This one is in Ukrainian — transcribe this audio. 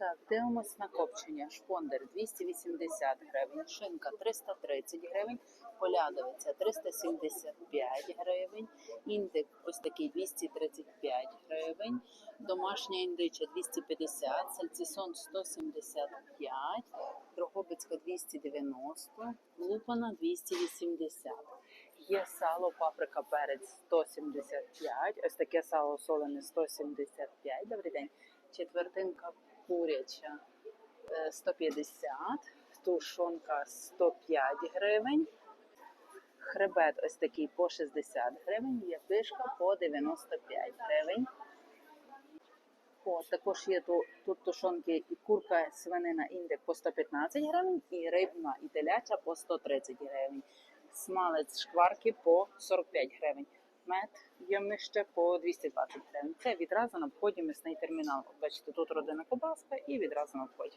Так, дивимось на копчення. Шпондер 280 гривень, шинка 330 гривень, полядовиця 375 гривень, індик ось такий 235 гривень, домашня індича 250, сальцісон 175, Дрогобицька 290, лупана 280. Є сало, паприка, перець 175, ось таке сало солене 175. Добрий день. Четвертинка куряча е, 150, тушонка 105 гривень. Хребет ось такий по 60 гривень, є пишка по 95 гривень. О, також є тут, тут тушонки і курка, свинина, індик по 115 гривень, і рибна і теляча по 130 гривень. Смалець шкварки по 45 гривень. Мед ємнище по 220 гривень. Це відразу на вході м'ясний термінал. Бачите, тут родина кобаска і відразу на вході.